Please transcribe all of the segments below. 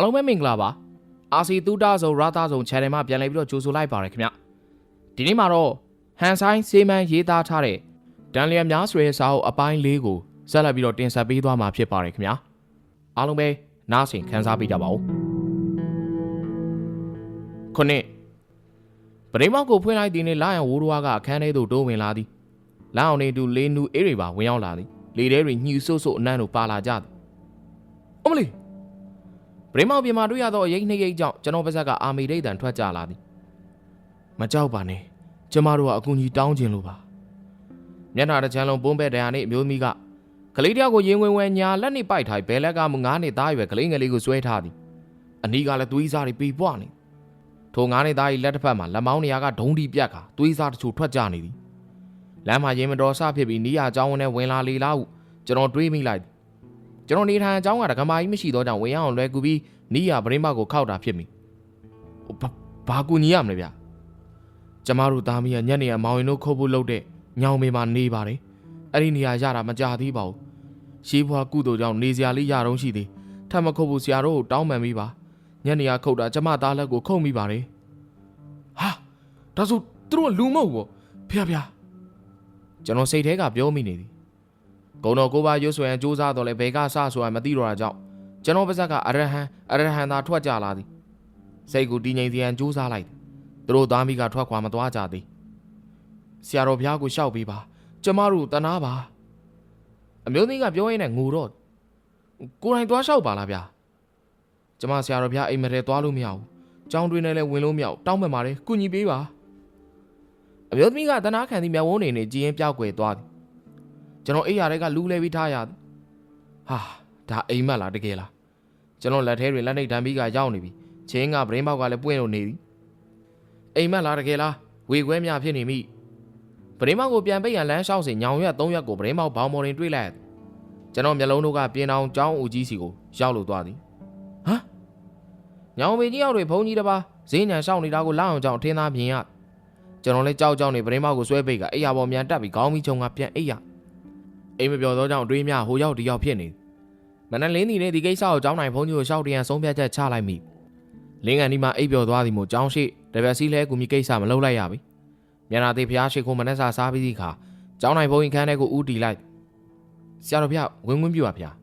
အားလုံးပဲမင်္ဂလာပါအာစီတူတာဆိုရာတာဆို channel မှာပြန်လည်ပြီးတော့ကြိုဆိုလိုက်ပါရခင်ဗျဒီနေ့မှာတော့ဟန်ဆိုင်စေမန်ရေးသားထားတဲ့ဒန်လျာများဆိုတဲ့စာအုပ်အပိုင်းလေးကိုဆက်လက်ပြီးတော့တင်ဆက်ပေးသွားမှာဖြစ်ပါတယ်ခင်ဗျာအားလုံးပဲနားဆင်ခန်းစားပေးကြပါဦးခုနှစ်ပရိမောက်ကိုဖွင့်လိုက်တဲ့နေ့လာရန်ဝိုးတော်ကအခန်းထဲသို့တိုးဝင်လာသည်လာအောင်နေသူလေးနူအေးတွေပါဝင်ရောက်လာသည်လေထဲတွေညှူဆုပ်ဆုပ်အနံ့တို့ပါလာကြသည်အမလီ ဗရိမောင်ပြင်မှာတွေ့ရသောအရေးနှိမ့်ရိပ်ကြောင့်ကျွန်တော်ပါဇက်ကအာမီဒိတ်တန်ထွက်ကြလာသည်မကြောက်ပါနဲ့ကျမတို့ကအကူကြီးတောင်းခြင်းလို့ပါမျက်နှာတစ်ချမ်းလုံးပုံးပဲ့တရားနဲ့အမျိုးသမီးကကလေးတယောက်ကိုရင်ဝင်ဝင်ညာလက်နဲ့ပိုက်ထားဘဲလက်ကမှငားနဲ့သားရွယ်ကလေးငယ်လေးကိုဆွဲထားသည်အနီးကလည်းသွေးစားတွေပေပွားနေထိုငားနဲ့သား၏လက်တစ်ဖက်မှာလက်မောင်းနေရာကဒုံးတီပြတ်ခါသွေးစားတချို့ထွက်ကြနေသည်လမ်းမှာရင်မတော်ဆဖြစ်ပြီးနီးရအကြောင်းနဲ့ဝင်လာလေလားဟုကျွန်တော်တွေးမိလိုက်သည် ကျွန်တော်နေထိုင်အကြောင်းကဒကမာကြီးမရှိတော့ကြောင့်ဝင်ရအောင်လွယ်ကူပြီးနီးရပရင်းမကိုခောက်တာဖြစ်မိဘာဘာကူညီရမလဲဗျကျမတို့သားမီးကညနေကမောင်ရင်တို့ခုတ်ဖို့လုပ်တဲ့ညောင်မေမှာနေပါတယ်အဲ့ဒီနေရာရတာမကြသေးပါဘူးရှေးဘွားကုသိုလ်ကြောင့်နေစရာလေးရတော့ရှိသေးထပ်မခုတ်ဖို့ဆရာတို့ကိုတောင်းပန်မိပါညနေကခုတ်တာကျမသားလက်ကိုခုတ်မိပါတယ်ဟာဒါဆိုသူတို့ကလူမဟုတ်ဘောဖျားဖျားကျွန်တော်စိတ်ထဲကပြောမိနေသည် ဂုံတော်ကိုပါရွတ်ဆွဲရန်စူးစမ်းတော့လဲဘယ်ကစဆိုရမသိတော့တာကြောင့်ကျွန်တော်ပါဇက်ကအရဟံအရဟံသာထွက်ကြလာသည်စိတ်ကိုတည်ငြိမ်စရန်ကြိုးစားလိုက်သူတို့သားမိကထွက်ခွာမသွားကြသေးဆရာတော်ဘုရားကိုရှောက်ပေးပါကျမတို့တနာပါအမျိုးသမီးကပြောရင်းနဲ့ငိုတော့ကိုယ်တိုင်သွားလျှောက်ပါလားဗျာကျမဆရာတော်ဘုရားအိမ်မထဲသွားလို့မရဘူးကြောင်းတွင်နဲ့လည်းဝင်လို့မရဘူးတောင်းပန်ပါတယ်ကုညီပေးပါအမျိုးသမီးကတနာခံသည်မျက်ဝန်းနေနေကြည်ရင်ပြောက်ွယ်သွားသည် ကျွန်တော်အိယာတွေကလူးလဲပြီးထားရသည်ဟာဒါအိမ်မက်လားတကယ်လားကျွန်တော်လက်ထဲတွေလက်နှိပ်တမ်းပြီးကရောက်နေပြီချင်းကဗရင်းပေါက်ကလည်းပွင့်လို့နေပြီအိမ်မက်လားတကယ်လားဝေခွဲများဖြစ်နေမိဗရင်းပေါက်ကိုပြန်ပိတ်ရန်လမ်းလျှောက်စဉ်ညောင်ရွက်၃ရွက်ကိုဗရင်းပေါက်ဘောင်မော်ရင်တွေ့လိုက်ကျွန်တော်မျက်လုံးတို့ကပြင်းအောင်ကြောင်းဦးကြီးစီကိုရောက်လို့သွားသည်ဟမ်ညောင်မေကြီးရောက်တွေဘုံကြီးတစ်ပါးဈေးညံလျှောက်နေတာကိုလောက်အောင်ကြောင်းထင်းသားမြင်ရကျွန်တော်လည်းကြောက်ကြောက်နေဗရင်းပေါက်ကိုဆွဲပိတ်ကအိယာပေါ်မြန်တက်ပြီးခေါင်းမီချုံကပြန်အိယာ အိမ်မပြောသောကြောင့်တွေးများဟိုရောက်ဒီရောက်ဖြစ်နေမနက်လင်းနေတဲ့ဒီကိစ္စကိုကျောင်းနိုင်ဘုန်းကြီးကိုရှောက်တရန်ဆုံးဖြတ်ချက်ချလိုက်မိလင်းကန်ဒီမှာအိပ်ပျော်သွားသည်မို့ကျောင်းရှိတပည့်စီလဲကူမီကိစ္စမလုပ်လိုက်ရပြီမြန်နာသေးဖျားရှိခိုးမနက်စာစားပြီးဒီခါကျောင်းနိုင်ဘုန်းကြီးခန်းထဲကိုဦးတီလိုက်ဆရာတော်ဖျားဝင်းဝင်းပြပါဖျား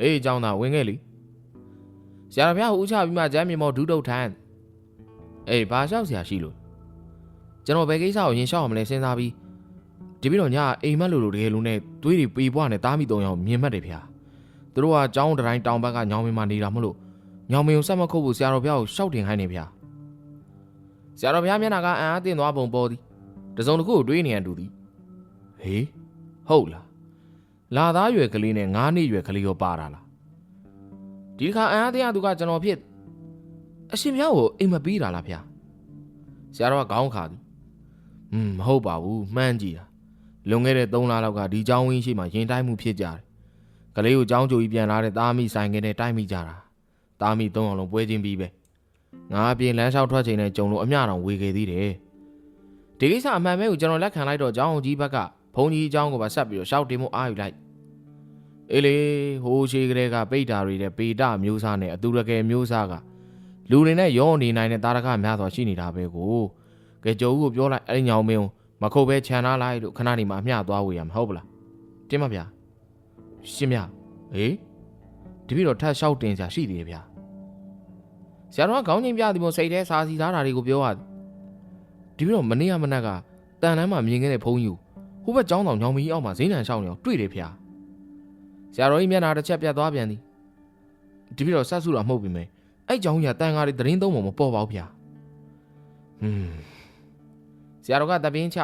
အေးကျောင်းသားဝင်းခဲ့လीဆရာတော်ဖျားကိုဦးချပြီးမှကျမ်းမြေမော်ဒူးတုတ်ထန်းအေးဘာလျှောက်ဆရာရှိလို့ကျွန်တော်ဘယ်ကိစ္စကိုရင်လျှောက်အောင်မလဲစဉ်းစားပြီး ဒီပြီးတော့ညအိမ်မက်လိုလိုတကယ်လို့နဲ့သွေးတွေပေပွားနဲ့တားမိသုံးယောက်မြင်မှတ်တယ်ဖျားသူတို့ကကျောင်းတိုင်းတောင်ဘက်ကညောင်မင်းမှာနေတာမလို့ညောင်မင်းကိုဆက်မခုတ်ဖို့ဆရာတော်ဘုရားကိုရှောက်တင်ခိုင်းနေဗျာဆရာတော်ဘုရားမျက်နှာကအံ့အားသင့်သွားပုံပေါ်သည်တစုံတစ်ခုကိုတွေးနေရန်တူသည်ဟေးဟုတ်လားလာသားရွယ်ကလေးနဲ့ငါးနှစ်ရွယ်ကလေးရောပါတာလားဒီခါအံ့အားသင့်ရသူကကျွန်တော်ဖြစ်အရှင်ဘုရားကိုအိမ်မပြီးတာလားဗျာဆရာတော်ကခေါင်းခါသည်ဟွန်းမဟုတ်ပါဘူးမှန်းကြည့်တာ လွန်ခဲ့တဲ့3လလောက်ကဒီเจ้าဝင်းရှိမှရင်တိုင်းမှုဖြစ်ကြတယ် ကလေးကိုကြောင်းကြိုကြီးပြန်လာတဲ့သားမိဆိုင်ကနေတိုက်မိကြတာသားမိသုံးအောင်လုံးပွဲချင်းပြီးပဲငါအပြင်လမ်းလျှောက်ထွက်ချိန်နဲ့ကြုံလို့အမျှတော်ဝေခဲ့သေးတယ်ဒီကိစ္စအမှန်ပဲကိုကျွန်တော်လက်ခံလိုက်တော့ကျောင်းကြီးဘက်ကဘုံကြီးအကြောင်းကိုပါဆက်ပြီးတော့ရှောက်တင်မှုအားယူလိုက်အေးလေဟိုးရှိကလေးကပိတ်တာတွေတဲ့ပေတမျိုးစားနဲ့အတူတကယ်မျိုးစားကလူတွေနဲ့ရောနေနိုင်တဲ့တာရကများစွာရှိနေတာပဲကိုကဲကြုံကိုပြောလိုက်အဲ့ဒီညောင်မင်းကို မခုတ်ပဲခြံထားလိုက်လို့ခဏနေမှအမျှသွားဝေရမှာဟုတ်ပလားတင်ပါဗျာရှင်မြဟေးတပည့်တော်ထပ်လျှောက်တင်စရာရှိသေးတယ်ဗျာဆရာတော်ကခေါင်းချင်းပြသည်မို့စိတ်ထဲစာစီသားတာတွေကိုပြောရတယ်တပည့်တော်မနေ့ကမနက်ကတန်တန်းမှာမြင်ခဲ့တဲ့ဘုန်းကြီးကိုဟိုဘက်ကျောင်းတော်ညောင်မီအောက်မှာဈေးနံရှောင်းနေအောင်တွေ့တယ်ဗျာဆရာတော်ကြီးမျက်နှာတစ်ချက်ပြတ်သွားပြန်သည်တပည့်တော်ဆက်စုတာမဟုတ်ပြီမယ်အဲ့ကျောင်းကြီးကတန်ကားတွေသတင်းသုံးပုံမပေါ်ပါဘူးဗျာဟွန်းဆ ရာတော်ကတပင်းချ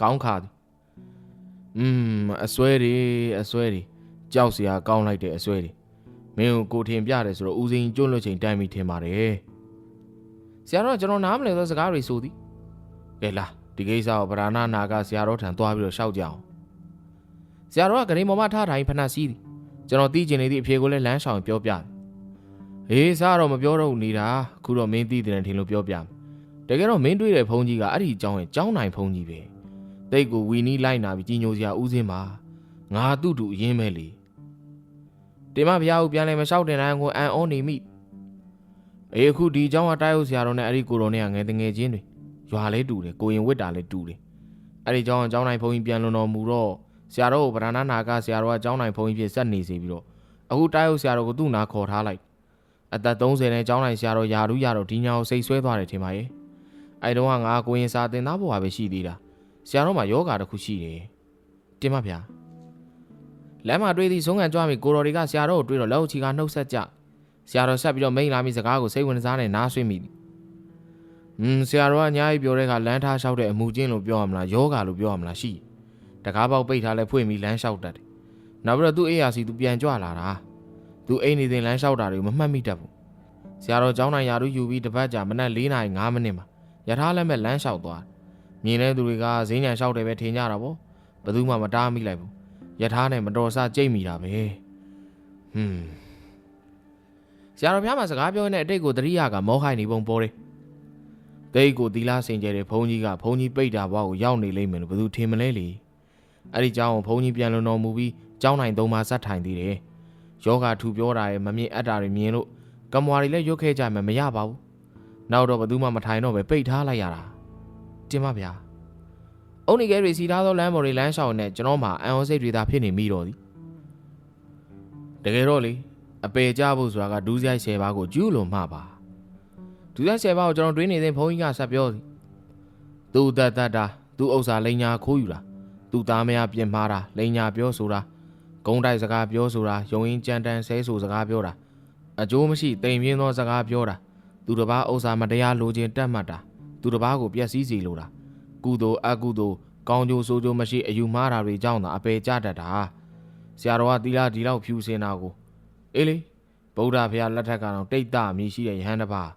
ခေါင်းခါသည်อืมအစွဲတွေအစွဲတွေကြောက်စရာကောင်းလိုက်တဲ့အစွဲတွေမင်းကိုကိုထင်ပြတယ်ဆိုတော့ဦးစိန်ကျွန့်လွတ်ချိန်တိုင်ပြီးထင်ပါတယ်ဆရာတော်ကျွန်တော်နားမလည်သောစကားတွေဆိုသည်ကဲလားဒီကိစ္စကိုဗရာဏနာကဆရာတော်ထံသွားပြီးတော့ရှောက်ကြအောင်ဆရာတော်ကဂရင်ပေါ်မှာထားထိုင်ဖဏစီးသည်ကျွန်တော်သိကျင်နေသည့်အဖြေကိုလည်းလမ်းဆောင်ပြောပြတယ်ဟေးစားတော့မပြောတော့ဘူးနေတာအခုတော့မင်းသိတယ်ထင်လို့ပြောပြတယ် တကယ်တော့မင်းတွေ့တဲ့ဘုန်းကြီးကအဲ့ဒီအကြောင်းရဲ့ကျောင်းနိုင်ဘုန်းကြီးပဲတိတ်ကိုဝီနီးလိုက်နာပြီးကြီးညိုစရာဦးစင်းပါငါသူ့တူအရင်ပဲလေတင်မဘုရားကိုပြန်လဲမလျှောက်တင်တိုင်းကိုအန်အောနေမိအေးအခုဒီအကြောင်းကတိုက်ရုပ်ဆရာတော်နဲ့အဲ့ဒီကိုတော်နဲ့ကငယ်တငယ်ချင်းတွေရွာလဲတူတယ်ကိုရင်ဝစ်တာလဲတူတယ်အဲ့ဒီအကြောင်းအကြောင်းနိုင်ဘုန်းကြီးပြန်လွန်တော်မူတော့ဆရာတော်ကိုဗရဏနာကဆရာတော်ကအကြောင်းနိုင်ဘုန်းကြီးဖြစ်ဆက်နေစီပြီးတော့အခုတိုက်ရုပ်ဆရာတော်ကိုသူ့နာခေါ်ထားလိုက်အသက်30နဲ့ကျောင်းနိုင်ဆရာတော်ယာရုယာတော်ဒီညာကိုစိတ်ဆွဲသွားတယ်ထင်ပါရဲ့ အဲ့တုန်းကငါကိုရင်စာတင်သားဘဝပဲရှိသေးတာဆရာတော်မှာယောဂါတစ်ခုရှိတယ်တင်ပါဗျာလမ်းမှာတွေ့သည့်ဆုံးခံကြွားမိကိုတော်တွေကဆရာတော်ကိုတွေ့တော့လက်အုပ်ချီကနှုတ်ဆက်ကြဆရာတော်ဆက်ပြီးတော့မိန်လာမိစကားကိုစိတ်ဝင်စားနဲ့နားဆွေးမိသည်။อืมဆရာတော်ကညာကြီးပြောတဲ့အခါလမ်းထားလျှောက်တဲ့အမှုချင်းလို့ပြောရမလားယောဂါလို့ပြောရမလားရှိ။တကားပေါက်ပိတ်ထားလဲဖွင့်ပြီးလမ်းလျှောက်တတ်တယ်။နောက်ပြီးတော့သူ့အိယာစီသူပြန်ကြွလာတာ။သူအိမ်နေတဲ့လမ်းလျှောက်တာတွေကိုမမှတ်မိတတ်ဘူး။ဆရာတော်ကျောင်းနိုင်ရာထူးယူပြီးတပတ်ကြာမနက်၄နာရီ5မိနစ်မှာ ရထားလက်မဲ့လမ်းလျှောက်သွားတယ်။မြင်တဲ့သူတွေကဈေးညံလျှောက်တယ်ပဲထင်ကြတာပေါ့။ဘယ်သူမှမတားမိလိုက်ဘူး။ရထားနဲ့မတော်ဆကြိတ်မိတာပဲ။ဟွန်း ဆရာတော်ဘုရားမှာစကားပြောနေတဲ့အတိတ်ကိုတရိယာကမောဟိုက်နေပုံပေါ်တယ်။တိတ်ကိုသီလာစင်ကြဲတဲ့ဘုန်းကြီးကဘုန်းကြီးပိတ်တာဘွားကိုရောက်နေလိမ့်မယ်လို့ဘယ်သူထင်မလဲလေ။အဲ့ဒီเจ้าကိုဘုန်းကြီးပြန်လွန်တော်မူပြီးเจ้าနိုင်သုံးပါဇက်ထိုင်သေးတယ်။ယောဂထူပြောတာရဲ့မမြင်အပ်တာတွေမြင်လို့ကမ္မွာတွေလည်းရွတ်ခဲ့ကြမယ်မရပါဘူး။ နောက်တော့ဘယ်သူမှမထိုင်တော့ပဲပိတ်ထားလိုက်ရတာ။တင်ပါဗျာ။အုံနေကဲတွေစီထားသောလမ်းပေါ်တွေလမ်းလျှောက်နေကျွန်တော်မှအံဩစိတ်တွေသာဖြစ်နေမိတော့သည်။တကယ်တော့လေအပေကြဖို့ဆိုတာကဒူးဆိုင်ဆယ်ပါးကိုကျူးလွန်မှပါဒူးဆိုင်ဆယ်ပါးကိုကျွန်တော်တွေးနေတဲ့ဘုန်းကြီးကဆက်ပြောသည်သူတတ်တတ်တာသူဥစ္စာလိန်ညာခိုးယူတာသူသားမယားပြင်မာတာလိန်ညာပြောဆိုတာဂုံးတိုက်စကားပြောဆိုတာယုံရင်ကြမ်းတမ်းဆဲဆိုစကားပြောတာအကျိုးမရှိတိမ်ပြင်းသောစကားပြောတာ သူတစ်ပါးဥစ္စာမတရားလိုချင်တတ်မှတ်တာသူတစ်ပါးကိုပြက်စီးစီလိုတာကုသိုလ်အကုသိုလ်ကောင်းကျိုးဆိုးကျိုးမရှိအယူမှားတာတွေကြောင့်သာအပေကြတတ်တာဆရာတော်ကတီလာဒီလောက်ဖြူစင်တာကိုအေးလေဗုဒ္ဓဘုရားလက်ထက်ကတော့တိတ်တမြည်ရှိတဲ့ယဟန်တစ်ပါး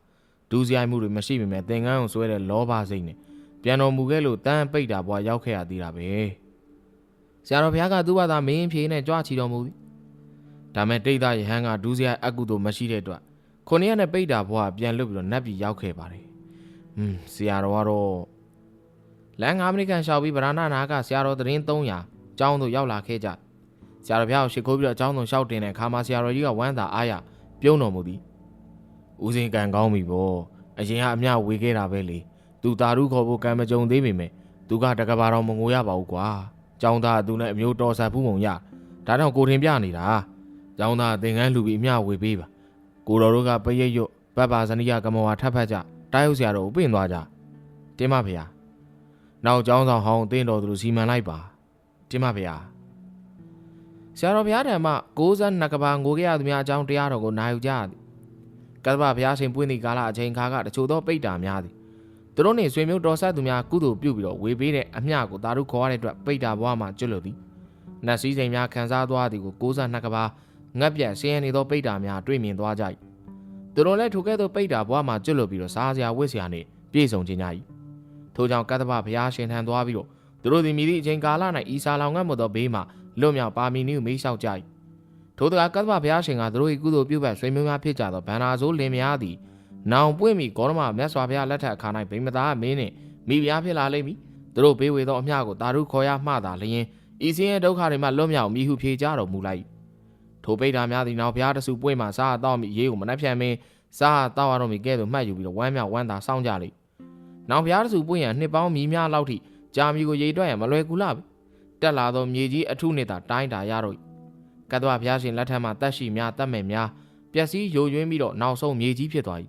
ဒူးစရိုက်မှုတွေမရှိပေမဲ့သင်္ကန်းကိုဆွဲတဲ့လောဘစိတ်နဲ့ပြန်တော်မူခဲ့လို့တန်းပိတ်တာဘွားရောက်ခဲ့ရသေးတာပဲဆရာတော်ဘုရားကသူ့ဘာသာမင်းဖြေနဲ့ကြွချီတော်မူသည်ဒါမဲ့တိတ်တယဟန်ကဒူးစရိုက်အကုသို့မရှိတဲ့အတွက် ခုနှစ်ရက်နဲ့ပိတ်တာဘွားပြန်လွတ်ပြီးတော့နတ်ပြည်ရောက်ခဲ့ပါတယ်อืมဆရာတော်ကတော့လမ်း9မိနစ်ခန့်ရှောက်ပြီးဗရဏနာကဆရာတော်သတင်း300ကျောင်းသို့ရောက်လာခဲ့ကြ ဆရာတော်ဘုရားကိုရှ िख ိုးပြီးတော့အကြောင်းဆုံးလျှောက်တင်တဲ့အခါမှာဆရာတော်ကြီးကဝမ်းသာအားရပြုံးတော်မူသည်ဦးစင်ကံကောင်းပြီဗောအရင်ကအမျှဝေခဲ့တာပဲလေသူတာရုခေါ်ဖို့ကံမကြုံသေးပေမဲ့သူကတကဘာတော်မငိုရပါဘူးကွာကျောင်းသားကသူနဲ့အမျိုးတော်ဆန်ဖူးမုံရဒါတော့ကိုတင်ပြနေတာကျောင်းသားသင်္ကန်းလူပြီးအမျှဝေပေးပါ ကိုတော်တို့ကပရိတ်ရွတ်ဗတ်ပါဇနိယကမောဝါထပ်ဖတ်ကြတားရုပ်ဆရာတော်ကိုပင့်သွားကြတင်းမဖေဟာနောက်ကျောင်းဆောင်ဟောင်းတင်းတော်သူတို့စီမံလိုက်ပါတင်းမဖေဟာဆရာတော်ဘုရားထံမှ62ကဘာငိုခဲ့ရသူများအကြောင်းတရားတော်ကိုနာယူကြသည်ကတ္တဗဘုရားရှင်ပွင့်သည့်ကာလအချိန်ခါကတချို့သောပိတ်တာများသည်သူတို့နှင့်ဆွေမျိုးတော်ဆက်သူများကုသိုလ်ပြုပြီးတော့ဝေပေးတဲ့အမျှကိုသာဓုခေါ်ရတဲ့အတွက်ပိတ်တာဘဝမှာကျွတ်လို့သည်နတ်စည်းစိမ်များခံစားသွားသည်ကို62ကဘာ ငတ်ပြတ်ဆင်းရဲနေသောပိတ်တာများတွေ့မြင်သွားကြ၏သူတို့လည်းထိုကဲ့သို့ပိတ်တာဘဝမှာကျွတ်လို့ပြီးတော့စားစရာဝတ်စရာနှင့်ပြည့်စုံခြင်းကြ၏ထို့ကြောင့်ကတ္တဗဘုရားရှင်ထံသွားပြီးတော့သူတို့သည်မိသည့်အချိန်ကာလ၌ဤစာလောင်ငတ်မှုသောဘေးမှလွတ်မြောက်ပါမီနည်းကိုမေးလျှောက်ကြ၏ထိုတကာကတ္တဗဘုရားရှင်ကသူတို့၏ကုသိုလ်ပြုပတ်ဆွေမျိုးများဖြစ်ကြသောဗန္နာဆိုးလင်များသည်နောင်ပွင့်မီဂေါရမမြတ်စွာဘုရားလက်ထက်အခါ၌ဗိမသားမင်းနှင့်မိဖုရားဖြစ်လာလိမ့်မည်သူတို့ပေးဝေသောအမျှကိုတာရုခေါ်ရမှသာလျင်ဤစင်းရဲ့ဒုက္ခတွေမှလွတ်မြောက်မိဟုဖြေကြတော်မူလိုက် ထိုပိဋ္ဌာများသည်နောက်ဘုရားတဆူပွင့်မှစားတော့မိရေးကိုမနှက်ဖြန်မင်းစားတော့ရတော့မိကဲ့သို့မှတ်ယူပြီးတော့ဝမ်းမြောက်ဝမ်းသာစောင့်ကြလိမ့်နောက်ဘုရားတဆူပွင့်ရန်နှစ်ပေါင်းမြည်များလောက်ထိကြာမီကိုရေတွက်ရန်မလွယ်ကူလားတက်လာသောမြေကြီးအထုနှင့်သာတိုင်းတာရတော့ကတ္တဝဘုရားရှင်လက်ထက်မှတက်ရှိများတက်မဲ့များပျက်စီးယိုယွင်းပြီးတော့နောက်ဆုံးမြေကြီးဖြစ်သွား၏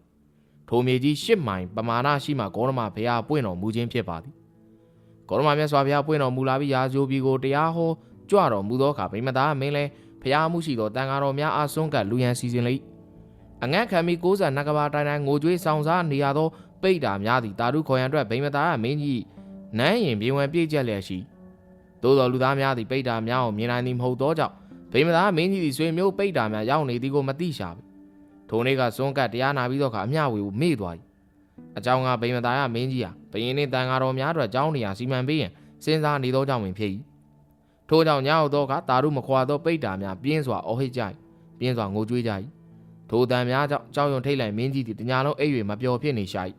ထိုမြေကြီးရှစ်မိုင်ပမာဏရှိမှဂေါရမဘုရားပွင့်တော်မူခြင်းဖြစ်ပါသည်ဂေါရမမြတ်စွာဘုရားပွင့်တော်မူလာပြီးရာဇိုပြည်ကိုတရားဟောကြွတော်မူသောအခါဗိမသားမင်းလဲဘု ရားမှုရှိသောတန်ဃာတော်များအားဆွန့်ကပ်လူရန်စီစဉ်လိအငတ်ခံပြီး60နဂဘာတိုင်းတိုင်းငိုကြွေးဆောင်စားနေရသောပိဋ္ဌာများသည်တာရုခေါ်ရန်အတွက်ဗိမသားမင်းကြီးနန်းရင်ပြေဝင်ပြည့်ကျက်လျက်ရှိသို့တော်လူသားများသည်ပိဋ္ဌာများကိုမြင်နိုင်သည်မဟုတ်သောကြောင့်ဗိမသားမင်းကြီးသည်ဆွေမျိုးပိဋ္ဌာများရောက်နေသည်ကိုမသိရှာပြီထိုနေ့ကစွန့်ကပ်တရားနာပြီးတော့ခါအမျှဝေကိုမေ့သွား၏အကြောင်းကဗိမသားရမင်းကြီးဟာဘယင်းနှင့်တန်ဃာတော်များအတွက်ကြောင်းနေရာစီမံပေးရန်စဉ်းစားနေသောကြောင့်ပင်ဖြစ်၏ ထို့ကြောင့်ညောက်သောအခါတာရုမခွာသောပိဋ္ဌာများပြင်းစွာအော်ဟစ်ကြ၏ပြင်းစွာငိုကြွေးကြ၏ထိုတန်များကြောင့်ကြောက်ရွံ့ထိတ်လိုက်မင်းကြီးသည်တညာလုံးအိပ်၍မပျော်ဖြစ်နေရှာ၏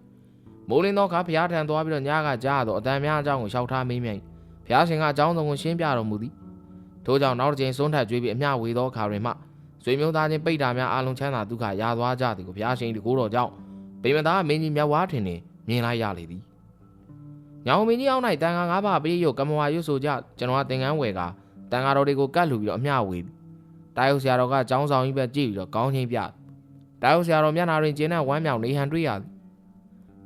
မိုးလင်းသောအခါဘုရားထံသွားပြီးတော့ညကကြားသောအတန်များအကြောင်းကိုလျှောက်ထားမေးမြန်း၏ဘုရားရှင်ကအကြောင်းစုံကိုရှင်းပြတော်မူသည်ထို့ကြောင့်နောက်တစ်ချိန်စွန့်ထက်ကြွေးပြီးအမျှဝေသောအခါတွင်မှဆွေမျိုးသားချင်းပိတ်တာများအာလုံးချမ်းသာဒုက္ခရသွားကြသည်ကိုဘုရားရှင်ဒီကိုတော်ကြောင့်ဗိမသားမင်းကြီးမြတ်ဝါထင်နေမြင်လိုက်ရလေသည် ညောင်မင်းကြီးအောင်၌တန်ခါငါးပါးပေးရုပ်ကမ္မဝါရွတ်ဆိုကြကျွန်တော်ကသင်္ကန်းဝယ်ကတန်ခါတော်တွေကိုကတ်လူပြီးတော့အမျှဝေသည်တာယုတ်ဆရာတော်ကចောင်းဆောင်ကြီးပဲကြည့်ပြီးတော့ကောင်းချင်းပြတာယုတ်ဆရာတော်မျက်နှာတွင်ကျင်းတဲ့ဝမ်းမြောက်နေဟန်တွေ့ရသည်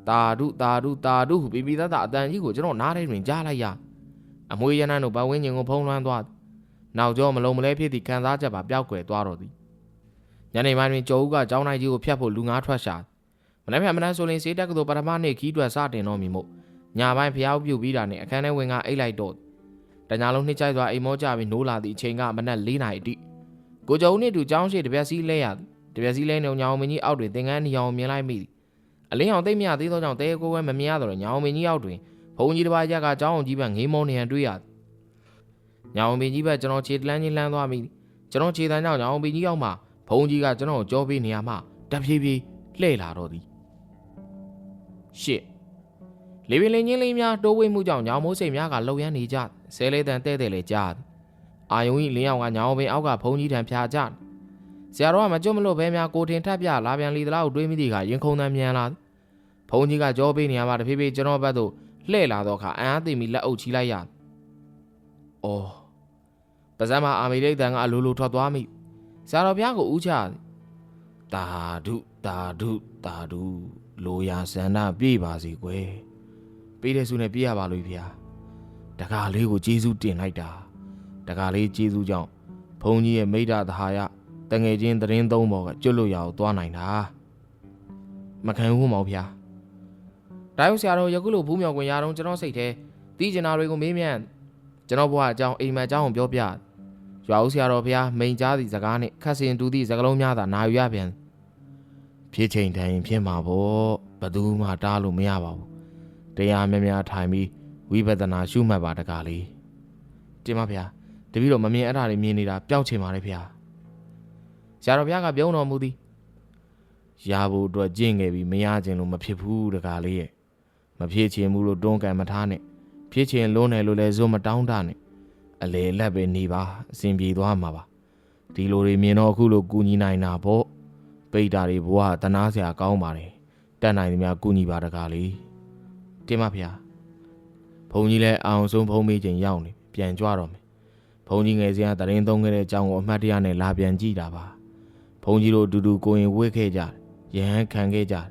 တာဒုတာဒုတာဒုဟုပြပြသားသားအတန်ကြီးကိုကျွန်တော်နားထဲတွင်ကြားလိုက်ရအမွေရနန်းတို့ဘဝင်းကျင်ကိုဖုံးလွှမ်းသွားနောက်ကျောမလုံးမလဲဖြစ်သည့်ခံစားချက်ပါပျောက်ကွယ်သွားတော့သည်ညနေပိုင်းတွင်ကျော်ဦးကကျောင်းနိုင်ကြီးကိုဖျက်ဖို့လူငါးထွက်ရှာမနေ့ဖြန်မနေ့ဆိုရင်စေးတက်ကတော်ပထမနေ့ခီးတွယ်စတင်တော်မူမို့ ညာပိုင်းဖျောက်ပြုတ်ပြီးတာနဲ့အခန်းထဲဝင်ကအိတ်လိုက်တော့တညာလုံးနှစ်ချိုက်သွားအိမ်မောကြပြီးနိုးလာသည့်အချိန်ကမနက်၄နာရီအထိကိုကျော်ဦးနှင့်တူကျောင်းရှိတပြက်စီးလဲရသည်တပြက်စီးလဲနေညောင်မင်းကြီးအောက်တွင်သင်္ကန်းနေအောင်မြင်လိုက်မိသည်အလင်းအောင်သိမ့်မြသေးသောကြောင့်တဲကိုယ်ဝဲမမြင်ရတော့ညောင်မင်းကြီးအောက်တွင်ဘုံကြီးတစ်ပါးရက်ကကျောင်းအောင်ကြီးပဲငေးမုံနေရန်တွေ့ရသည်ညောင်မင်းကြီးပဲကျွန်တော်ခြေတလန်းချင်းလှမ်းသွားမိသည်ကျွန်တော်ခြေတန်းကြောင့်ညောင်မင်းကြီးအောက်မှာဘုံကြီးကကျွန်တော်ကိုကြောပေးနေရမှတဖြည်းဖြည်းလှည့်လာတော့သည်ရှစ် လေပင်လင်းချင်းလေးများတိုးဝေးမှုကြောင့်ညောင်မိုးစိတ်များကလှုပ်ရမ်းနေကြဆဲလေးတန်တဲ့တဲ့လေကြားသည်အာယုံကြီးလင်းအောင်ကညောင်ပင်အောက်ကဘုံကြီးထံဖြာကြဆရာတော်ကမကြွမလို့ဘဲများကိုတင်ထပ်ပြလာပြန်လီတလားကိုတွေးမိသည့်ကရင်ခုန်တမ်းမြန်လာသည်ဘုံကြီးကကြောပေးနေရမှာတဖြည်းဖြည်းကျွန်တော်ဘက်သို့လှည့်လာတော့အခါအံ့အားသိမိလက်အုပ်ချီလိုက်ရသည်။အော်ပါဇက်မအာမေရိတ်တန်ကအလိုလိုထွက်သွားမိဆရာတော်ဘုရားကိုဦးချသည်။တာဒုတာဒုတာဒုလိုရာဆန္ဒပြေးပါစေကွယ်။ ပေးတဲ့စုနဲ့ပြေးရပါလို့ဗျာ။တကားလေးကိုကျေးဇူးတင်လိုက်တာ။တကားလေးကျေးဇူးကြောင့်ဘုန်းကြီးရဲ့မိဒ္ဒသဟာယတငယ်ချင်းသတင်းသုံးပေါ်ကကျွတ်လို့ရအောင်သွားနိုင်တာ။မခံဘူးမောင်ဗျာ။ဒါရုပ်ဆရာတော်ယခုလိုဘူးမြောက်ခွင့်ရတော့ကျွန်တော်စိတ်ထဲတီးကျင်နာတွေကိုမေးမြန်းကျွန်တော်ဘဝအကြောင်းအိမ်မက်အကြောင်းကိုပြောပြရွာဦးဆရာတော်ဘုရားမိန်ကြားသည့်စကားနဲ့ခတ်စင်တူသည့်စကားလုံးများသာနာယူရပြန်ဖြစ်ချိန်တိုင်းဖြစ်မှာပေါ့ဘယ်သူမှတားလို့မရပါဘူး တရားများများထိုင်ပြီးဝိပဿနာရှုမှတ်ပါတကားလေးတင်ပါဗျာတပည့်တော်မမြင်အဲ့ဒါလေးမြင်နေတာပျောက်ချင်ပါလေဗျာဆရာတော်ဘုရားကပြောတော်မူသည်ရဖို့အတွက်ကျင့်ခဲ့ပြီးမရခြင်းလို့မဖြစ်ဘူးတကားလေးရဲ့မဖြစ်ချင်ဘူးလို့တွန်းကန်မထားနဲ့ဖြစ်ချင်လုံးတယ်လို့လည်းဇွတ်မတောင်းတနဲ့အလေလက်ပဲနေပါအစဉ်ပြေသွားမှာပါဒီလိုတွေမြင်တော့အခုလိုကူညီနိုင်တာပေါ့ပိတ်တာတွေဘဝတနာစရာကောင်းပါတယ်တတ်နိုင်သမျှကူညီပါတကားလေး တင်ပါဗျာဘုံကြီးလည်းအောင်ဆုံးဖုံးမေးခြင်းရောက်နေပြန်ကြွတော့မယ်ဘုံကြီးငယ်စရာတရင်သုံးခဲ့တဲ့အကြောင်းကိုအမှတ်တရနဲ့လာပြန်ကြည့်တာပါဘုံကြီးတို့အတူတူကိုရင်ဝှေ့ခဲ့ကြတယ်ရဟန်းခံခဲ့ကြတယ်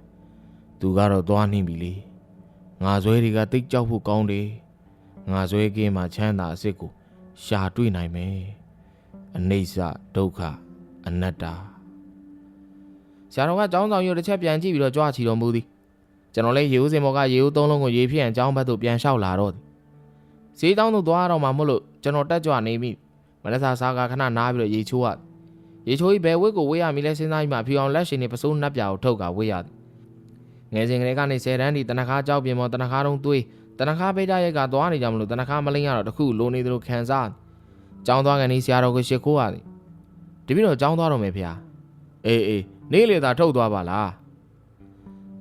သူကတော့သွားနှင်းပြီလေငါဇွဲတွေကတိတ်ကြောက်ဖို့ကောင်းတယ်ငါဇွဲကင်းမှာချမ်းသာအစ်စ်ကိုရှာတွေ့နိုင်မယ်အနိစ္စဒုက္ခအနတ္တဆရာတော်ကကြောင်းဆောင်ရုပ်တစ်ချက်ပြန်ကြည့်ပြီးတော့ကြွားချီတော်မူသည် ကျွန်တော်လည်းရေဦးစင်ဘော်ကရေဦးသုံးလုံးကိုရေဖြည့်အကြောင်းဘက်သို့ပြန်လျှောက်လာတော့သည်ဈေးတောင်းသို့သွားတော့မှမို့လို့ကျွန်တော်တက်ကြွနေပြီမနက်စာစားကခဏနားပြီးတော့ရေချိုးရရေချိုးကြီးဘယ်ဝစ်ကိုဝေးရမီလဲစဉ်းစားပြီးမှဖြူအောင်လက်ရှင်နေပစိုးနှက်ပြာကိုထုတ်ကဝေးရသည်ငယ်စဉ်ကလေးကနေ10တန်းဒီတနခါကြောက်ပြင်မောတနခါတုံးသွေးတနခါပိတ်ကြရိုက်ကသွားနေကြမလို့တနခါမလိမ့်ရတော့တခုလိုနေသလိုခံစား။ကျောင်းသွားကနေဆရာတော်ကိုရှ िख ိုးရသည်။တပည့်တော်ကျောင်းသွားတော့မယ်ဖေ။အေးအေးနေလေသာထုတ်သွားပါလား။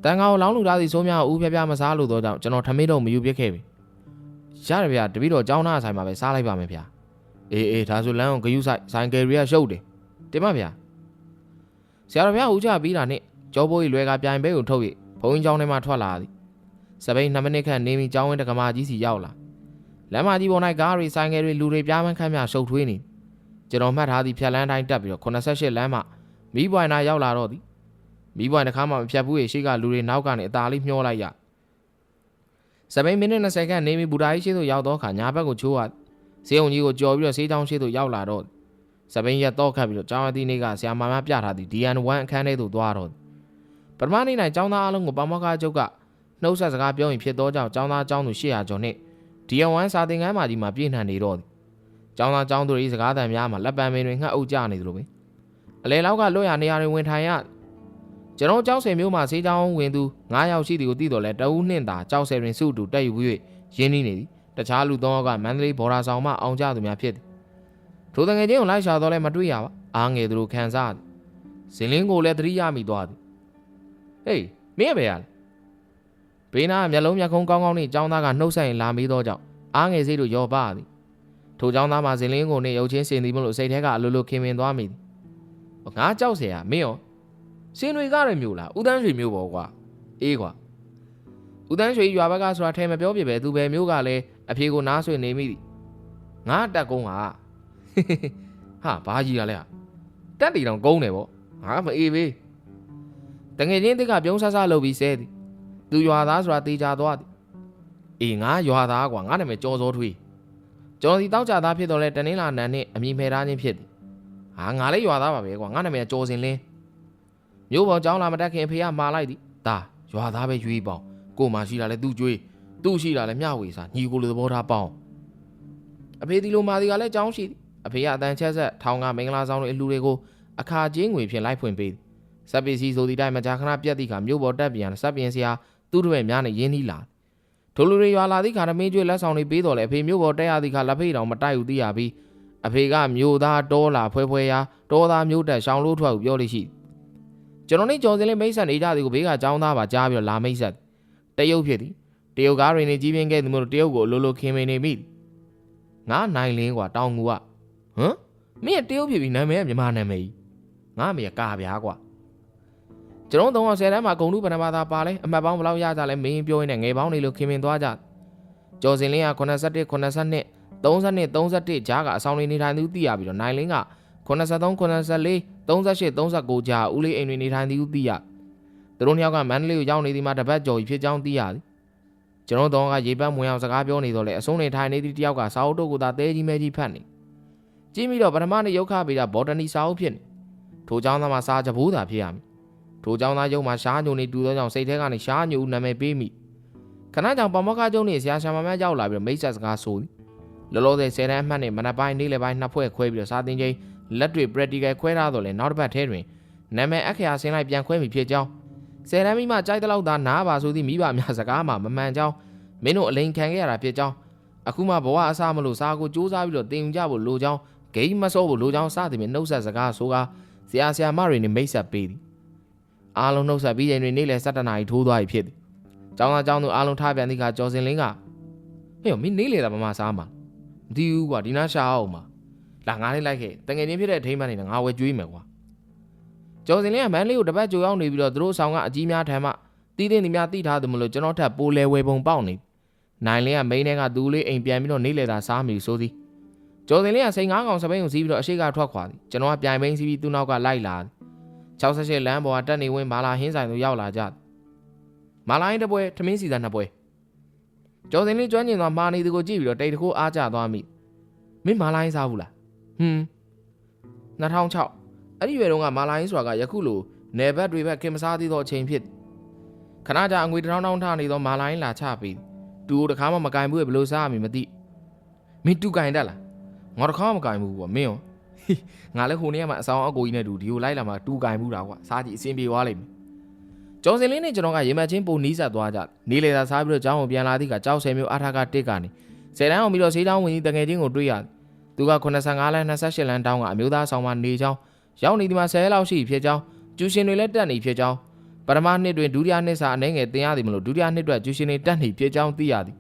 တန်ကောင်လောင်းလူသားစီဆိုးများဦးဖျက်ဖျမစားလို့တော့ကြောင့်ကျွန်တော်ထမင်းတော့မယူပြစ်ခဲ့ပြီ။ရတယ်ဗျာတပည့်တော်ကျောင်းသားဆိုင်မှာပဲစားလိုက်ပါမယ်ဗျာ။အေးအေးဒါဆိုလမ်းအောင်ဂယုဆိုင်ဆိုင်ကယ်ရီကရှုပ်တယ်။တင်ပါဗျာ။ဆရာတော်ဗျာဦးချပြီးတာနဲ့ကြောပိုးကြီးလွယ်ကပြိုင်ဘဲကိုထုတ်၍ဘုံကျောင်းထဲမှာထွက်လာသည်စပိန်2မိနစ်ခန့်နေပြီးကျောင်းဝင်းတက္ကမကြီးစီရောက်လာလမ်းမကြီးပေါ်၌ကားတွေဆိုင်ကယ်တွေလူတွေပြားမှန်းခန့်မြရှုပ်ထွေးနေကျွန်တော်မှတ်ထားသည့်ဖြတ်လန်းတိုင်းတက်ပြီးတော့88လမ်းမှမီးပွိုင်နာရောက်လာတော့သည် မိဘတခါမှမဖြတ်ဘူးရေရှိကလူတွေနောက်ကနေအသာလေးမျောလိုက်ရစပိန်မိနစ်20ခန့်နေပြီးဘူတာကြီးရှိသူရောက်တော့ခါညာဘက်ကိုချိုးကဈေးုံကြီးကိုကြော်ပြီးတော့ဈေးချောင်းရှိသူရောက်လာတော့စပိန်ရတော့ခတ်ပြီးတော့ကျောင်းအသီးလေးကဆရာမမပြထားသည့် DN1 အခန်းထဲသို့သွားတော့ပထမနေ့၌ကျောင်းသားအလုံးကိုပမောကားချုပ်ကနှုတ်ဆက်စကားပြောရင်ဖြစ်သောကြောင့်ကျောင်းသားကျောင်းသူ800ကျော်နှင့် DN1 စာသင်ခန်းမှာဒီမှာပြည့်နှံနေတော့ကျောင်းသားကျောင်းသူတွေစကားသံများမှာလက်ပံပင်တွေငှက်အုပ်ကြနေသလိုပဲအလဲလောက်ကလွတ်ရနေရာတွေဝင်ထိုင်ရ ကျွန်တော်ကြောက်ဆယ်မျိုးမှာဆေးချောင်းဝင်သူ9ယောက်ရှိသည်ကိုသိတော်လဲတအူးနှင့်သာကြောက်ဆယ်တွင်စုတူတက်ယူ၍ရင်းနှီးနေသည်တခြားလူသုံးယောက်ကမန္တလေးဘော်ဒါဆောင်မှအောင်ကြသူများဖြစ်သည်ထိုတငယ်ချင်းကိုလိုက်ရှာတော့လဲမတွေ့ရပါအားငယ်သူတို့ခံစားသည်ဇင်လင်းကိုလည်းသတိရမိသွားသည်ဟေးမင်းရဲ့ဘယ်ရလဲဘေးနားမျက်လုံးမျက်ခုံးကောင်းကောင်းနဲ့ចောင်းသားကနှုတ်ဆက်ရင်လာမေးသောကြောင့်အားငယ်စိတ်တို့ရောပါသည်ထိုចောင်းသားမှာဇင်လင်းကိုနဲ့ရုပ်ချင်းစင်သည်မလို့စိတ်ထဲကအလိုလိုခင်မင်သွားမိသည် ငါကြောက်เสียရမင်းရော စင်တွေကရမျိုးလားဦးတန်းရွှေမျိုးပေါ့ကွာအေးကွာဦးတန်းရွှေရွာဘက်ကဆိုတာထဲမပြောပြပဲသူပဲမျိုးကလည်းအဖေကိုနားဆွေနေမိသည်ငါတက်ကုန်းကဟာဘာကြီးရလဲတက်တီတောင်ကုန်းတယ်ပေါ့ငါမအေးဘေးတငယ်ချင်းတစ်ကပြုံးဆဆလုပ်ပြီးဆဲသည်သူရွာသားဆိုတာတေချာသွားသည်အေးငါရွာသားကွာငါနာမည်ကျော်စောထွေးကျော်စီတောက်ကြသားဖြစ်တော့လဲတနင်္လာနန်နဲ့အမိမဲသားချင်းဖြစ်သည်ဟာငါလည်းရွာသားပါပဲကွာငါနာမည်ကျော်စင်လင်း မျိုးပေါ်ကျောင်းလာမတက်ခင်ဖေကမာလိုက်သည်ဒါရွာသားပဲရွေးပေါင်းကိုမှရှိတာလဲသူ့ကျွေးသူ့ရှိတာလဲမျှဝေစာညီကိုလိုသဘောထားပေါင်းအဖေဒီလိုမာဒီကလည်းကျောင်းရှိသည်အဖေကအတန်ချက်ဆက်ထောင်ကမင်္ဂလာဆောင်တွေအလူတွေကိုအခါချင်းငွေဖြင့်လိုက်ဖွင့်ပေးသည်စက်ပစ္စည်းဆိုသည့်တိုင်းမကြာခဏပြက်သည့်ခါမြို့ပေါ်တက်ပြန်စက်ပြင်စရာသူ့တပည့်များနဲ့ရင်းနှီးလာထိုလူတွေရွာလာသည့်ခါတမင်းကျွေးလက်ဆောင်တွေပေးတော်လဲအဖေမြို့ပေါ်တက်ရသည့်ခါလက်ဖိတ်တော်မတိုက်ဘူးသိရပြီးအဖေကမြို့သားတောလာဖွဲဖွဲရာတောသားမြို့တက်ရှောင်းလို့ထွက်ကိုပြောလို့ရှိ ကျွန်တော်နေကြော်စင်လေးမိတ်ဆက်နေကြသည်ကိုဘေးကចောင်းသားပါကြားပြီးတော့လာမိတ်ဆက်တရုတ်ဖြစ်သည်တရုတ်ကားတွေနေကြီးပြင်းခဲ့သည်မို့လို့တရုတ်ကိုအလိုလိုခင်မင်နေမိငါနိုင်လင်းกว่าတောင်ငူကဟမ်မင်းကတရုတ်ဖြစ်ပြီးနာမည်ကမြန်မာနာမည်ကြီးငါအမေကကာဗျာကွာကျွန်တော်တို့10တန်းမှာဂုံလူပဏဘာသာပါလဲအမှတ်ပေါင်းဘယ်လောက်ရကြလဲမင်းပြောရင်းနဲ့ငယ်ပေါင်းနေလို့ခင်မင်သွားကြကျော်စင်လင်းက81 82 32 31ကြားကအဆောင်တွေနေထိုင်သူသိရပြီးတော့နိုင်လင်းက83 84 38 39ကြားဦးလေးအိမ်တွေနေထိုင်သူသိရသူတို့နှစ်ယောက်ကမန္တလေးကိုရောက်နေသည်မှာတပတ်ကျော်ကြီးဖြစ်ကြောင်းသိရသည်ကျွန်တော်တို့ကရေပတ်မဝင်အောင်စကားပြောနေတော့လေအဆုံးနေထိုင်နေသည့်တယောက်ကစာအုပ်တို့ကသာတဲကြီးမဲကြီးဖတ်နေကြည့်ပြီးတော့ပထမနေ့ရုပ်ခပေးတာဘော်တနီစာအုပ်ဖြစ်နေထိုเจ้าသားမှာစာကြဘူးသာဖြစ်ရမည်ထိုเจ้าသားရုံမှာရှားညိုနေတူသောကြောင့်စိတ်ထဲကနေရှားညိုနာမည်ပေးမိခဏကြောင်ပမောက္ခကျုံနေဆရာရှာမမရောက်လာပြီးမိတ်ဆက်စကားဆိုသည်လောလောဆယ်10တန်းအမှတ်နဲ့မနက်ပိုင်းနေ့လယ်ပိုင်းနှစ်ဖွဲ့ခွဲပြီးတော့စာသင်ချိန် လက်တွေ practical ခွဲထားတော့လေနောက်တစ်ပတ်ထဲတွင်နာမည်အခရာဆင်းလိုက်ပြန်ခွဲမိဖြစ်ကြောင်း10တန်းမိမှကြိုက်တဲ့လောက်သာနားပါဆိုသည့်မိဘများစကားမှမမှန်ကြောင်းမင်းတို့အလိန်ခံခဲ့ရတာဖြစ်ကြောင်းအခုမှဘဝအစားမလို့စာကိုစူးစမ်းပြီးတော့တင်ယူကြဖို့လိုကြောင်းဂိမ်းမစောဖို့လိုကြောင်းစသည်ဖြင့်နှုတ်ဆက်စကားဆိုကားဆရာဆရာမတွေနဲ့မိတ်ဆက်ပေးသည်အားလုံးနှုတ်ဆက်ပြီးချိန်တွင်နေ့လယ်7:00နာရီထိုးသွားပြီဖြစ်သည်ကျောင်းသားကျောင်းသူအားလုံးထားပြန်သည့်အခါကျော်စင်လင်းကဟေ့မင်းနေ့လယ်တာမမစားမှာမသိဘူးကွာဒီနားရှာအောင်မှာ လာငါလေးလိုက်ခဲ့တငယ်ချင်းဖြစ်တဲ့အထိမ်းမှန်နေငါဝယ်ကျွေးမယ်ကွာကျော်စင်လင်းကမန်းလေးကိုတပတ်ကြိုရောက်နေပြီးတော့သူတို့ဆောင်ကအကြီးများထမ်းမှတီးတင်းဒီများတိထားတယ်မလို့ကျွန်တော်ထပ်ပိုးလဲဝယ်ပုံပေါက်နေနိုင်လင်းကမိန်းထဲကသူ့လေးအိမ်ပြန်ပြီးတော့နေ့လယ်တာစားမိဆိုသည်ကျော်စင်လေးကစိန်ငါးကောင်စပိန်ကိုစီးပြီးတော့အရှိကထွက်ခွာသည်ကျွန်တော်ကပြိုင်ပင်းစီးပြီးသူ့နောက်ကလိုက်လာသည်68လမ်းပေါ်ကတက်နေဝင်မာလာဟင်းဆိုင်သို့ရောက်လာကြမာလာဟင်းတစ်ပွဲထမင်းစီသားနှစ်ပွဲကျော်စင်လေးကျွမ်းကျင်သွားမာနေသူကိုကြည့်ပြီးတော့တိတ်တခိုးအားကျသွားမိမင်းမာလာဟင်းစားဘူးလား ဟွန်း2006အဲ့ဒီရွယ်တုန်းကမာလာဟင်းဆိုတာကယခုလိုနယ်ဘက်တွေဘက်ခင်မစားသေးသောအချိန်ဖြစ်ခဏကြာအငွေတောင်းတောင်းထားနေသောမာလာဟင်းလာချပြီးတူတခါမှမကင်ဘူးဘယ်လိုစားရမည်မသိမင်းတူကင်တတ်လားငါတခါမှမကင်ဘူးကွာမင်းရောငါလည်းဟိုနေ့ကမှအဆောင်အကိုကြီးနဲ့တူဒီကိုလိုက်လာမှတူကင်ဘူးတာကွာစားကြည့်အဆင်ပြေသွားလိမ့်မယ်ကျော်စင်လင်းနဲ့ကျွန်တော်ကရေမတ်ချင်းပုံနီးဆက်သွားကြနေလေသာစားပြီးတော့ကျောင်းကိုပြန်လာသည့်ကကြောက်ဆယ်မျိုးအထာကတစ်ကနေဆယ်တန်းအောင်ပြီးတော့ဆေးတောင်းဝင်ကြီးတငယ်ချင်းကိုတွေ့ရတယ် သူက85လမ်း28လမ်းတောင်းကအမျိုးသားဆောင်မနေချောင်းရောက်နေဒီမှာ10လောက်ရှိဖြစ်ကြောင်းကျူရှင်တွေလည်းတက်နေဖြစ်ကြောင်းပထမနှစ်တွင်ဒုတိယနှစ်စာအနေငယ်တင်ရသည်မလို့ဒုတိယနှစ်အတွက်ကျူရှင်တွေတက်နေဖြစ်ကြောင်းသိရသည်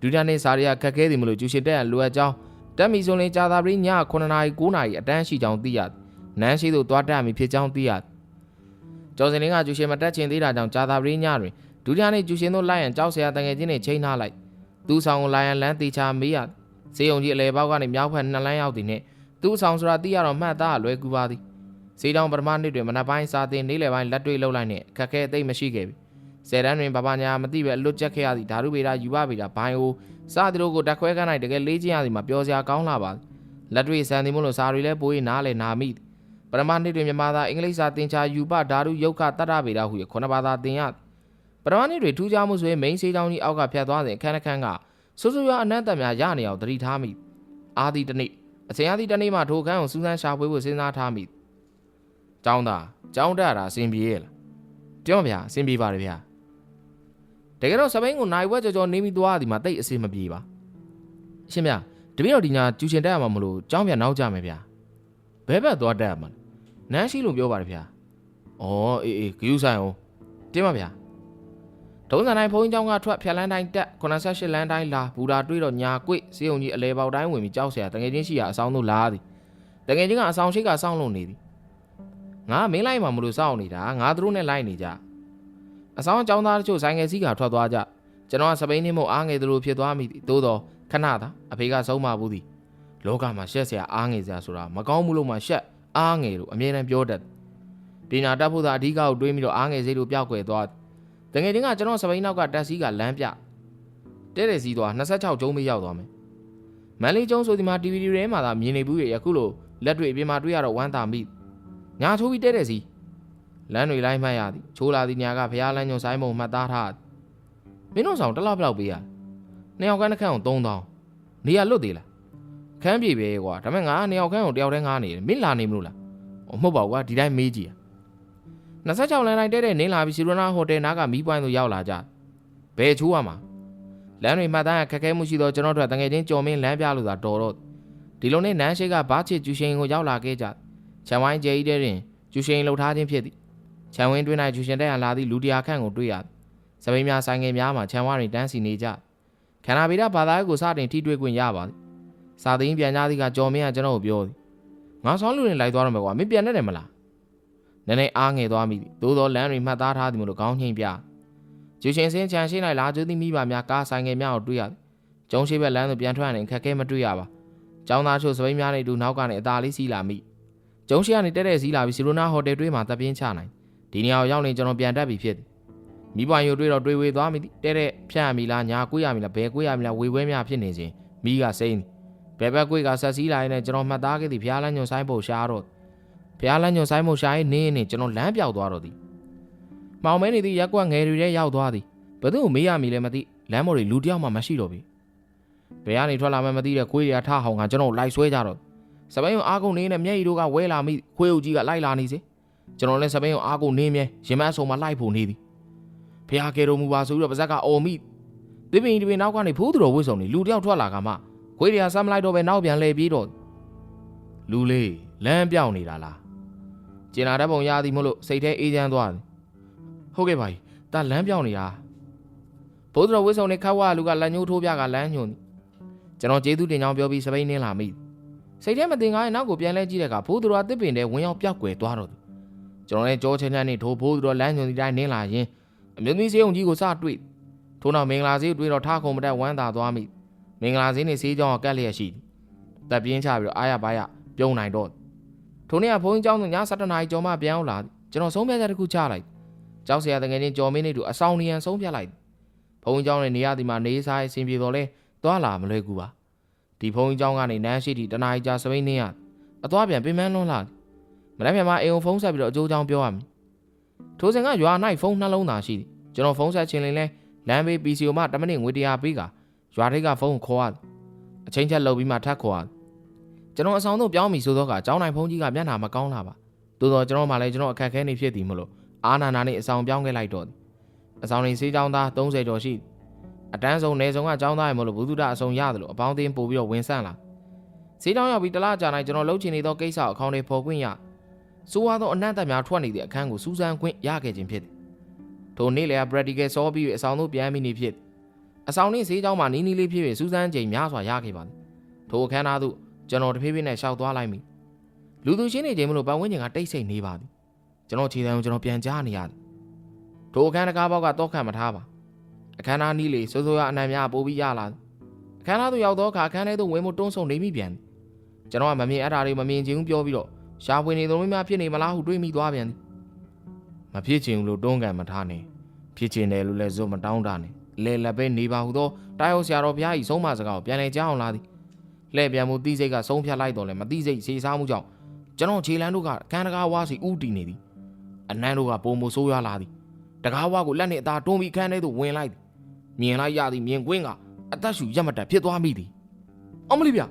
ဒုတိယနှစ်စာတွေကခက်ခဲသည်မလို့ကျူရှင်တက်ရလိုအပ်ကြောင်းတက်မီဆိုရင်ကြာသာပရိည9နာရီ9နာရီအတန်းရှိကြောင်းသိရသည်နန်းရှိသို့သွားတက်မိဖြစ်ကြောင်းသိရသည်ကျော်စင်လင်းကကျူရှင်မတက်ချင်သေးတာကြောင့်ကြာသာပရိညတွင်ဒုတိယနှစ်ကျူရှင်တို့လိုက်ရန်ကြောက်စရာတငယ်ချင်းတွေချိန်ထားလိုက်သူ့ဆောင်ကိုလိုက်ရန်လမ်းတေချာမေးရစေ ယုံကြီးအလဲပေါက်ကနေမြောက်ဖက်နှစ်လမ်းရောက်သည်နှင့်သူ့ဆောင်ဆိုတာသိရတော့မှတ်သားလွယ်ကူပါသည်စေတောင်ပထမနှစ်တွင်မနက်ပိုင်းစာသင်နေ့လယ်ပိုင်းလက်တွေ့လှုပ်လိုက်နှင့်ခက်ခဲသိမ့်မရှိခဲ့ပြီဆယ်တန်းတွင်ဘာဘာညာမသိပဲအလွတ်ကျက်ခဲ့ရသည်ဓာတုဗေဒယူပဗေဒဘိုင်အိုစသည်တို့ကိုတက်ခွဲကနိုင်တကယ်လေးချင်းရသည်မှာပြောစရာကောင်းလာပါလက်တွေ့စံသည်မို့လို့စာတွေလည်းပိုးရနားလဲနာမိပထမနှစ်တွင်မြန်မာသားအင်္ဂလိပ်စာသင်ချာယူပဓာတုယုတ်ခတတ္တဗေဒဟုခုနှစ်ဘာသာသင်ရပထမနှစ်တွင်ထူးခြားမှုဆိုရင် main စေးချောင်းကြီးအောက်ကဖြတ်သွားစဉ်အခန်းအခန်းက စိုးစိုးရွားအနက်တများရနေအောင်သတိထားမိအာဒီတနေ့အချိန်အားဒီတနေ့မှထိုခန်းကိုစူးစမ်းရှာဖွေဖို့စဉ်းစားထားမိ။ကျောင်းသားကျောင်းတက်တာအဆင်ပြေရဲ့လား။ပြောဗျာအဆင်ပြေပါတယ်ဗျာ။တကယ်တော့စပိန်ကိုနိုင်ဝက်ကြော်ကြော်နေပြီးသွားသည်မှာတိတ်အဆင်မပြေပါ။အရှင်ဗျာတပည့်တော်ဒီညာကျူချင်တက်ရမှာမလို့ကျောင်းပြန်နောက်ကြမယ်ဗျာ။ဘဲဘက်သွားတက်ရမှာ။နန်းရှိလို့ပြောပါတယ်ဗျာ။အော်အေးအေးဂယူးဆိုင်အောင်တင်းပါဗျာ။ ဒုံးစံတိုင်းဘုန်းကြီးကျောင်းကထွက်ဖြတ်လန်းတိုင်းတက်88လမ်းတိုင်းလာဘူတာတွေးတော့ညာကွေ့စေုံကြီးအလဲပေါက်တိုင်းဝင်ပြီးကြောက်เสียတငယ်ချင်းရှိရာအဆောင်သို့လာသည်တငယ်ချင်းကအဆောင်ရှိကစောင့်လို့နေသည် ငါမင်းလိုက်မှမလို့စောင့်နေတာငါတို့နဲ့လိုက်နေကြအဆောင်အကြောင်းသားတချို့ဆိုင်ငယ်စီးကထွက်သွားကြကျွန်တော်ကစပိန်နှင်းမို့အားငယ်သလိုဖြစ်သွားမိသည်သို့တော့ခဏသာအဖေကဆုံးမဘူးသည်လောကမှာရှက်စရာအားငယ်စရာဆိုတာမကောင်းဘူးလို့မှရှက်အားငယ်လို့အမြဲတမ်းပြောတတ်ပညာတတ်ဖို့သာအဓိကကိုတွေးပြီးတော့အားငယ်စိတ်လိုပျောက်ကွယ်သွား တကယ်ချင်းကကျွန်တော်စပိန်နောက်ကတက်စီးကလမ်းပြတဲ့တဲ့စီးသွား26ကျုံးမေးရောက်သွားမယ်မန်လေးကျုံးဆိုဒီမှာ DVD ထဲမှာသာမြင်နေဘူးရဲ့အခုလိုလက်တွေအပြင်မှာတွေ့ရတော့ဝမ်းသာမိညာချိုးပြီးတဲ့တဲ့စီးလမ်းတွေလိုက်မှတ်ရသည်ချိုးလာသည်ညာကဖျားလမ်းညွန်ဆိုင်မုံမှတ်သားထားမင်းတို့ဆောင်တစ်လောက်ဘလောက်ပေးရနှစ်ယောက်ကန်းတစ်ခန့်အောင်3000နေရလွတ်သေးလားခန်းပြေပဲကွာဒါပေမဲ့ငါနှစ်ယောက်ခန်းကိုတယောက်တည်းငားနေတယ်မင်းလာနေမလို့လားဟောမဟုတ်ပါဘူးကွာဒီတိုင်းမေးကြည့် 26လမ်းတိုင်းတဲ့တဲ့နင်းလာပြီးစီရိုနာဟိုတယ်နားကမီးပွိုင်းသို့ရောက်လာကြဘယ်ချိုးရမှာလမ်းတွေမှတ်သားရခက်ခဲမှုရှိတော့ကျွန်တော်တို့တငယ်ချင်းကြော်မင်းလမ်းပြလို့သာတော်တော့ဒီလိုနဲ့နန်းရှိကဘားချစ်ကျူရှင်ကိုရောက်လာခဲ့ကြခြံဝိုင်းကျဲကြီးတဲ့တွင်ကျူရှင်လှုပ်ထားခြင်းဖြစ်သည်ခြံဝင်းတွင်၌ကျူရှင်တက်ရလာသည့်လူတရာခန့်ကိုတွေ့ရစပိန်များဆိုင်ငယ်များမှာခြံဝါးတွင်တန်းစီနေကြခန္ဓာဗေဒဘာသာရေးကိုစတင်ထိတွေ့ခွင့်ရပါသည်စာသိင်းပြန်ကြသည်ကကြော်မင်းကကျွန်တော်ကိုပြောသည်ငါဆောင်းလူတွေလိုက်သွားတော့မယ်ကွာမင်းပြန်နေတယ်မလား နည်းနည်းအားငယ်သွားမိသည်သို့သောလမ်းတွေမှတ်သားထားသည်မလို့ခေါင်းငိမ့်ပြကျူရှင်စင်းချန်ရှိ၌လာကျူးသည်မိဘများကားဆိုင်ငယ်များကိုတွေ့ရသည်ကျုံရှိဘက်လမ်းသို့ပြန်ထွက်ရင်ခက်ခဲမတွေ့ရပါကျောင်းသားချို့စပိန်များနေတူနောက်ကနေအသာလေးစီးလာမိကျုံရှိကနေတက်တဲ့စီးလာပြီးစီရိုနာဟိုတယ်တွဲမှာတပ်ပြင်းချနိုင်ဒီနေရာကိုရောက်နေကျွန်တော်ပြန်တက်ပြီဖြစ်သည်မိဘရိုတွေ့တော့တွေးဝေသွားမိသည်တဲ့တဲ့ဖြတ်ရမီလားညာကွေးရမီလားဘယ်ကွေးရမီလားဝေဝဲများဖြစ်နေစဉ်မိကစိမ့်သည်ဘယ်ဘက်ကွေးကဆက်စည်းလာရင်လည်းကျွန်တော်မှတ်သားခဲ့သည်ဖျားလန်းညွန်ဆိုင်ဖို့ရှားတော့ ဖျားလန်းညွန်ဆိုင်ဖို့ရှားရင်နင်းနေကျွန်တော်လမ်းပြောက်သွားတော့သည်မောင်မဲနေသည့်ရက်ကွက်ငယ်တွေထဲရောက်သွားသည်ဘယ်သူ့ကိုမေးရမီလဲမသိလမ်းမော်တွေလူတယောက်မှမရှိတော့ပြီဘယ်ကနေထွက်လာမှမသိတဲ့ခွေးတွေကထဟောင်ကကျွန်တော်လိုက်ဆွဲကြတော့စပိန်ကိုအားကုန်နေနဲ့မျက်ရည်တို့ကဝဲလာမိခွေးအုပ်ကြီးကလိုက်လာနေစေကျွန်တော်လည်းစပိန်ကိုအားကုန်နေမြဲရင်မအဆုံမှာလိုက်ဖို့နေသည်ဖះကဲတော်မူပါဆိုပြီးတော့ပါဇက်ကအော်မိဒီပင်ဒီပင်နောက်ကနေဖိုးသူတော်ဝှစ်စုံနေလူတယောက်ထွက်လာကမှခွေးတွေကဆမ်းမလိုက်တော့ပဲနောက်ပြန်လဲပြေးတော့လူလေးလမ်းပြောင်းနေတာလား ကျင်လာတဲ့ပုံရသည်မို့လို့စိတ်ထဲအေးချမ်းသွားတယ်ဟုတ်ကဲ့ပါကြီးဒါလမ်းပြောင်းနေတာဘိုးတော်ဝှစ်စုံနေခတ်ဝါလူကလက်ညှိုးထိုးပြကလမ်းညွန်ကျွန်တော်ကျေးဇူးတင်ကြောင်းပြောပြီးစပိန်နင်းလာမိစိတ်ထဲမတင်ကားရင်နောက်ကိုပြန်လဲကြည့်တဲ့အခါဘိုးသူတော်အသစ်ပင်ထဲဝင်ရောက်ပြောက်ကွယ်သွားတော့တယ်ကျွန်တော်လည်းကြောချင်းချင်းနဲ့ထိုးဘိုးသူတော်လမ်းညွန်ဒီတိုင်းနင်းလာရင်အမျိုးသမီးစေုံကြီးကိုစတွေ့ထို့နောက်မင်္ဂလာစေးတွေ့တော့ထားခုံမတက်ဝမ်းသာသွားမိမင်္ဂလာစေးနဲ့စေးကြောင်းကကက်လျက်ရှိတပ်ပြင်းချပြီးတော့အားရပါရပြုံးနိုင်တော့ ထိုနေ့ကဘုန်းကြီးကျောင်းကည7:00နာရီကျော်မှပြန်ရောက်လာကျွန်တော်ဆုံးဖြတ်ချက်တစ်ခုချလိုက်ကျောင်းဆရာတကယ်ချင်းကြော်မင်းနေတူအဆောင်နေရန်ဆုံးဖြတ်လိုက်ဘုန်းကြီးကျောင်းနဲ့နေရသည်မှာနေစားအဆင်ပြေတော့လဲသွားလာမလွယ်ကူပါဒီဘုန်းကြီးကျောင်းကနေနန်းရှိတီတနားရီကြာစပိန်နေရအသွားပြန်ပြင်ပန်းလွန်းလာမနေ့ပြန်မှာအိမ်ုံဖုန်းဆက်ပြီးတော့အကျိုးချောင်းပြောရမယ်ထိုစဉ်ကရွာ၌ဖုန်းနှလုံးသားရှိသည်ကျွန်တော်ဖုန်းဆက်ချင်ရင်လဲလမ်းဘေး PCO မှ10မိနစ်ငွေ100ပေးကရွာထိပ်ကဖုန်းကိုခေါ်ရတယ်အချင်းချက်လုပ်ပြီးမှထပ်ခေါ်ရတယ် ကျွန်တော်အဆောင်တို့ပြောင်းပြီဆိုတော့ကကျောင်းနိုင်ဖုန်းကြီးကမျက်နှာမကောင်းလာပါသို့တော့ကျွန်တော်မှလည်းကျွန်တော်အခက်ခဲနေဖြစ်သည်မလို့အာနာနာနဲ့အဆောင်ပြောင်းခဲ့လိုက်တော့အဆောင်နေစေးကျောင်းသား30ကျော်ရှိအတန်းဆုံးနေဆုံးကကျောင်းသားရမလို့ဘုသူဒအဆောင်ရတယ်လို့အပေါင်းအသင်းပို့ပြီးတော့ဝင်ဆန့်လာစေးကျောင်းရောက်ပြီးတလားကြာနိုင်ကျွန်တော်လှုပ်ချင်နေသောကိစ္စအခေါင်တွေပေါ်ခွင့်ရစိုးဝါသောအနက်သက်များထွက်နေတဲ့အခန်းကိုစူးစမ်းခွင့်ရခဲ့ခြင်းဖြစ်သည်ထိုနေ့လေက practical စောပြီးအဆောင်တို့ပြန်ပြီးနေဖြစ်အဆောင်နှင့်ဈေးကြောင်းမှာနီးနီးလေးဖြစ်ဖြစ်စူးစမ်းချိန်များစွာရခဲ့ပါသည်ထိုအခမ်းအနားသို့ ကျွန်တော်တဖြည်းဖြည်းနဲ့ရှောက်သွားလိုက်မိလူသူချင်းနေချိန်မလို့ပတ်ဝန်းကျင်ကတိတ်ဆိတ်နေပါသည်ကျွန်တော်ခြေတံကိုကျွန်တော်ပြန်ကြားနေရတယ်ထိုအခမ်းတကားဘောက်ကတော့ခံမထားပါအခမ်းအနားနီးလေစိုးစိုးရအနံများပိုးပြီးရလာသည်အခမ်းအနားသို့ရောက်သောအခါအခမ်းထဲသို့ဝင်မှုတွန်းဆုံနေမိပြန်သည်ကျွန်တော်ကမမြင်အဲ့ဒါတွေမမြင်ချင်ဘူးပြောပြီးတော့ရှားပွေနေတော်များဖြစ်နေမလားဟုတွေးမိသွားပြန်သည်မဖြစ်ချင်ဘူးလို့တွန်းကန်မထားနဲ့ဖြစ်ချင်တယ်လို့လည်းဇွတ်မတောင်းတာနဲ့လဲလက်ပဲနေပါဟုသောတာယောဆရာတော်ဘုရားကြီးဆုံးမစကားကိုပြန်လဲကြားအောင်လာသည် လှဲ့ပြန်မှုတိစိတ်ကဆုံးဖြတ်လိုက်တော့လဲမတိစိတ်စေစားမှုကြောင့်ကျွန်တော်ခြေလန်းတို့ကခန်းတကားဝါစီဥတီနေသည်အနန်းတို့ကပုံမဆိုးရွားလာသည်တကားဝါကိုလက်နဲ့အသာတွန်းပြီးခန်းထဲသို့ဝင်လိုက်သည်မြင်လိုက်ရသည်မြင်ကွင်းကအသက်ရှူရက်မတက်ဖြစ်သွားမိသည်အမလီဗျ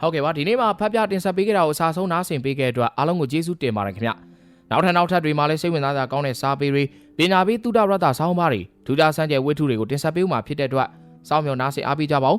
ဟုတ်ကဲ့ပါဒီနေ့မှာဖတ်ပြတင်ဆက်ပေးကြတာကိုအစားဆုံးနားဆင်ပေးခဲ့တဲ့အတွက်အားလုံးကိုကျေးဇူးတင်ပါတယ်ခင်ဗျနောက်ထပ်နောက်ထပ်တွေမှာလည်းစိတ်ဝင်စားစရာကောင်းတဲ့စာပေတွေပညာပေးသုဒရတဆောင်းပါးတွေထူးခြားစမ်းကြဲဝတ္ထုတွေကိုတင်ဆက်ပေးဦးမှာဖြစ်တဲ့အတွက်စောင့်မျှော်နားဆင်အားပေးကြပါဦး